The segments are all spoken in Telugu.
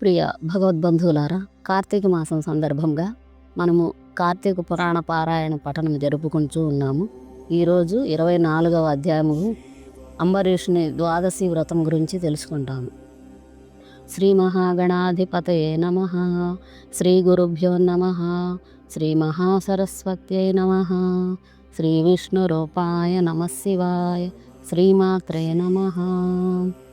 ప్రియ భగవద్బంధువులారా కార్తీక మాసం సందర్భంగా మనము కార్తీక పురాణ పారాయణ పఠనం జరుపుకుంటూ ఉన్నాము. ఈరోజు ఇరవై నాలుగవ అధ్యాయము అంబరీషుని ద్వాదశి వ్రతం గురించి తెలుసుకుంటాము. శ్రీ మహాగణాధిపతయే నమ శ్రీ గురుభ్యో నమ శ్రీ మహాసరస్వత్యై నమ శ్రీ విష్ణురూపాయ నమ శివాయ శ్రీమాత్రే నమ.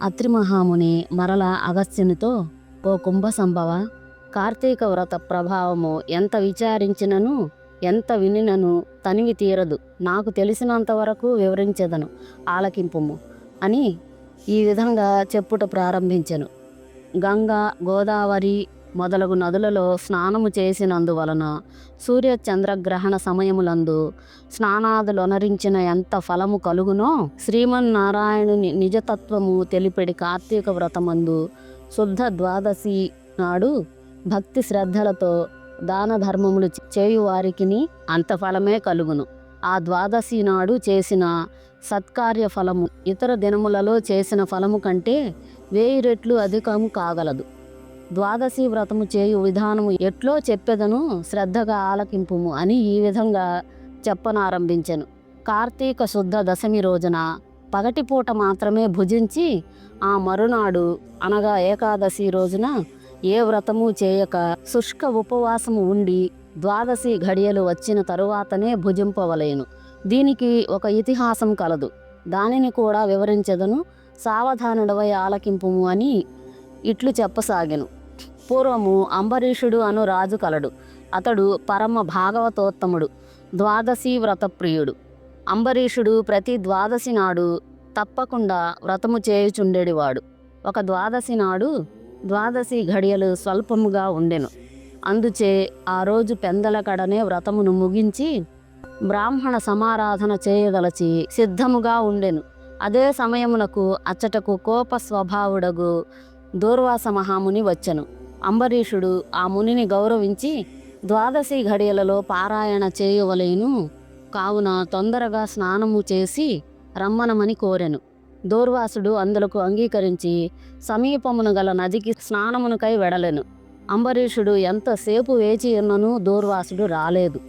అత్రి మహాముని మరల అగస్త్యునితో ఓ కుంభ సంభవ కార్తీక వ్రత ప్రభావము ఎంత విచారించినను ఎంత వినినను తనివి తీరదు. నాకు తెలిసినంత వరకు వివరించెదను. ఆలకింపుము అని ఈ విధంగా చెప్పుట ప్రారంభించెను. గంగా గోదావరి మొదలగు నదులలో స్నానము చేసినందువలన సూర్య చంద్రగ్రహణ సమయములందు స్నానాదులొనరించిన ఎంత ఫలము కలుగునో శ్రీమన్నారాయణుని నిజతత్వము తెలిపెడి కార్తీక వ్రతమందు శుద్ధ ద్వాదశి నాడు భక్తి శ్రద్ధలతో దాన ధర్మములు చేయు వారికిని అంత ఫలమే కలుగును. ఆ ద్వాదశి నాడు చేసిన సత్కార్య ఫలము ఇతర దినములలో చేసిన ఫలము కంటే వేయి రెట్లు అధికము కాగలదు. ద్వాదశి వ్రతము చేయు విధానము ఎట్లో చెప్పెదను శ్రద్ధగా ఆలకింపుము అని ఈ విధంగా చెప్పనారంభించెను. కార్తీక శుద్ధ దశమి రోజున పగటిపూట మాత్రమే భుజించి ఆ మరునాడు అనగా ఏకాదశి రోజున ఏ వ్రతము చేయక శుష్క ఉపవాసము ఉండి ద్వాదశి ఘడియలు వచ్చిన తరువాతనే భుజింపవలేను. దీనికి ఒక ఇతిహాసం కలదు. దానిని కూడా వివరించదను. సావధానుడవై ఆలకింపుము అని ఇట్లు చెప్పసాగెను. పూర్వము అంబరీషుడు అను రాజు కలడు. అతడు పరమ భాగవతోత్తముడు ద్వాదశి వ్రతప్రియుడు. అంబరీషుడు ప్రతి ద్వాదశి నాడు తప్పకుండా వ్రతము చేయుచుండేడివాడు. ఒక ద్వాదశి నాడు ద్వాదశి ఘడియలు స్వల్పముగా ఉండెను. అందుచే ఆ రోజు పెందల కడనే వ్రతమును ముగించి బ్రాహ్మణ సమారాధన చేయదలచి సిద్ధముగా ఉండెను. అదే సమయమునకు అచ్చటకు కోప స్వభావుడగు దూర్వాస మహాముని వచ్చెను. అంబరీషుడు ఆ మునిని గౌరవించి ద్వాదశి ఘడియలలో పారాయణ చేయవలేను. కావున తొందరగా స్నానము చేసి రమ్మనమని కోరెను. దూర్వాసుడు అందులకు అంగీకరించి సమీపమున గల నదికి స్నానమునకై వెడలెను. అంబరీషుడు ఎంతసేపు వేచి ఉన్నను దూర్వాసుడు రాలేదు.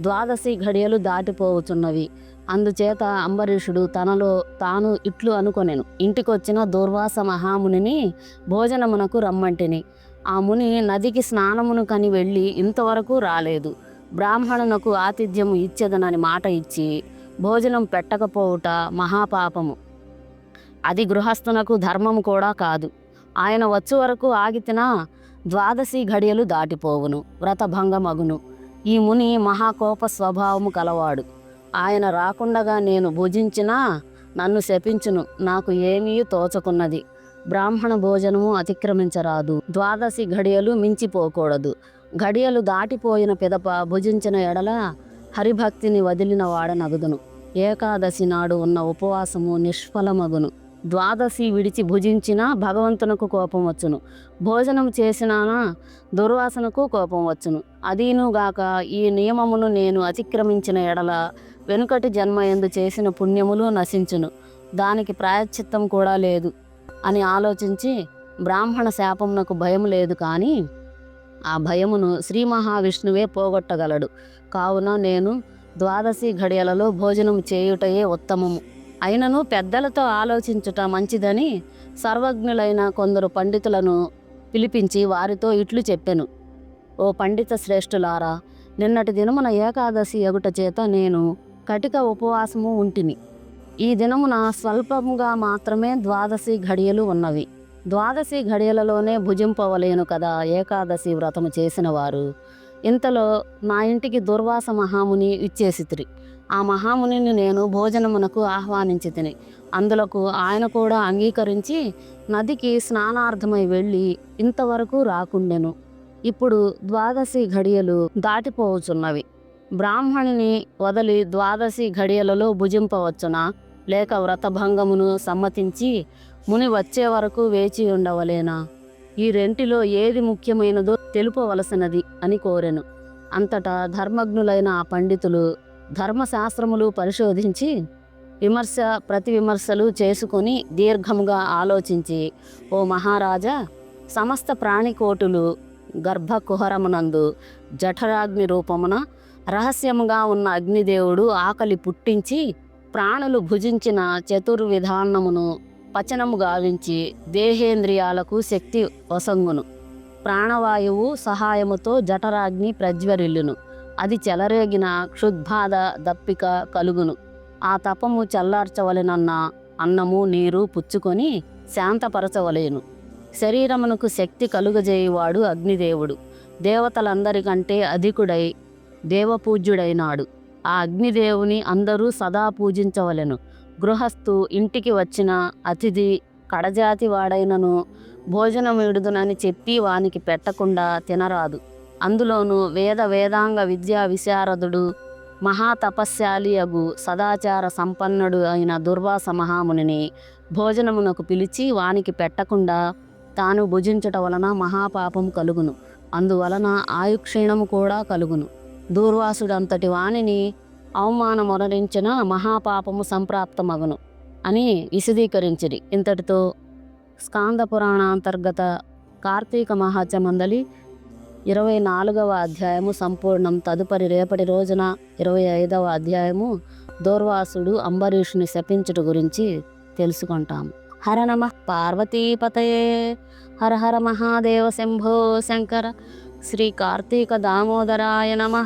ద్వాదశి ఘడియలు దాటిపోవచున్నవి అందుచేత అంబరీషుడు తనలో తాను ఇట్లు అనుకొనెను. ఇంటికొచ్చిన దూర్వాస మహామునిని భోజనమునకు రమ్మంటిని. ఆ ముని నదికి స్నానమును కని వెళ్ళి ఇంతవరకు రాలేదు. బ్రాహ్మణునకు ఆతిథ్యము ఇచ్చేదనని మాట ఇచ్చి భోజనం పెట్టకపోవుట మహాపాపము. అది గృహస్థునకు ధర్మము కూడా కాదు. ఆయన వచ్చు వరకు ఆగితినా ద్వాదశి ఘడియలు దాటిపోవును వ్రతభంగమగును. ఈ ముని మహాకోప స్వభావము కలవాడు. ఆయన రాకుండగా నేను భుజించినా నన్ను శపించును నాకు ఏమీ తోచకున్నది. బ్రాహ్మణ భోజనము అతిక్రమించరాదు. ద్వాదశి ఘడియలు మించిపోకూడదు. ఘడియలు దాటిపోయిన పిదప భుజించిన ఎడల హరిభక్తిని వదిలిన వాడనగుదును. ఏకాదశి నాడు ఉన్న ఉపవాసము నిష్ఫలమగును. ద్వాదశి విడిచి భుజించినా భగవంతునకు కోపం వచ్చును. భోజనం చేసినా దుర్వాసనకు కోపం వచ్చును. అదీనుగాక ఈ నియమమును నేను అతిక్రమించిన ఎడల వెనుకటి జన్మ ఎందు చేసిన పుణ్యములు నశించును. దానికి ప్రాయశ్చిత్తం కూడా లేదు. అని ఆలోచించి బ్రాహ్మణ శాపమునకు భయం లేదు కానీ ఆ భయమును శ్రీ మహావిష్ణువే పోగొట్టగలడు. కావున నేను ద్వాదశి ఘడియలలో భోజనం చేయుటయే ఉత్తమము. అయినను పెద్దలతో ఆలోచించుట మంచిదని సర్వజ్ఞులైన కొందరు పండితులను పిలిపించి వారితో ఇట్లు చెప్పెను. ఓ పండిత శ్రేష్ఠులారా నిన్నటి దినమున ఏకాదశి ఎగుట చేత నేను కటిక ఉపవాసము ఉంటిని. ఈ దినమున స్వల్పముగా మాత్రమే ద్వాదశి ఘడియలు ఉన్నవి. ద్వాదశి ఘడియలలోనే భుజింపవలేను కదా ఏకాదశి వ్రతము చేసిన వారు ఇంతలో నా ఇంటికి దుర్వాస మహాముని ఇచ్చేసితిరి ఆ మహామునిని నేను భోజనమునకు ఆహ్వానించి తిని అందులకు ఆయన కూడా అంగీకరించి నదికి స్నానార్థమై వెళ్ళి ఇంతవరకు రాకుండెను. ఇప్పుడు ద్వాదశి ఘడియలు దాటిపోవచున్నవి బ్రాహ్మణుని వదిలి ద్వాదశి ఘడియలలో భుజింపవచ్చునా? లేక వ్రతభంగమును సమ్మతించి ముని వచ్చే వరకు వేచి ఉండవలేనా? ఈ రెంటిలో ఏది ముఖ్యమైనదో తెలుపవలసినది అని కోరెను. అంతటా ధర్మజ్ఞులైన ఆ పండితులు ధర్మశాస్త్రములు పరిశోధించి విమర్శ ప్రతి విమర్శలు చేసుకొని దీర్ఘముగా ఆలోచించి ఓ మహారాజా సమస్త ప్రాణికోటులు గర్భకుహరమునందు జఠరాగ్ని రూపమున రహస్యముగా ఉన్న అగ్నిదేవుడు ఆకలి పుట్టించి ప్రాణులు భుజించిన చతుర్విధానమును పచనము గావించి దేహేంద్రియాలకు శక్తి వసంగును. ప్రాణవాయువు సహాయముతో జఠరాగ్ని ప్రజ్వరిల్లును. అది చెలరేగిన క్షుద్బాధ దప్పిక కలుగును. ఆ తపము చల్లార్చవలెనన్న అన్నము నీరు పుచ్చుకొని శాంతపరచవలేను. శరీరమునకు శక్తి కలుగజేయువాడు అగ్నిదేవుడు. దేవతలందరికంటే అధికుడై దేవపూజ్యుడైనాడు. ఆ అగ్నిదేవుని అందరూ సదా పూజించవలెను. గృహస్థు ఇంటికి వచ్చిన అతిథి కడజాతి వాడైనను భోజనమిడుదునని చెప్పి వానికి పెట్టకుండా తినరాదు. అందులోనూ వేద వేదాంగ విద్యా విశారదుడు మహాతపస్శాలి అగు సదాచార సంపన్నుడు అయిన దుర్వాస మహామునిని భోజనమునకు పిలిచి వానికి పెట్టకుండా తాను భుజించట వలన మహాపాపం కలుగును. అందువలన ఆయుక్షీణము కూడా కలుగును. దూర్వాసుడంతటి వానిని అవమానమొనరించిన మహాపాపము సంప్రాప్తమగును అని విశదీకరించిరి. ఇంతటితో స్కాంద పురాణాంతర్గత కార్తీక మహాత్యమందలి ఇరవై నాలుగవ అధ్యాయము సంపూర్ణం. తదుపరి రేపటి రోజున ఇరవై ఐదవ అధ్యాయము దూర్వాసుడు అంబరీషుని శపించుట గురించి తెలుసుకుంటాము హర నమ పార్వతీపతయే. హర హర మహాదేవ శంభో శంకర శ్రీ కార్తీక దామోదరాయ నమ.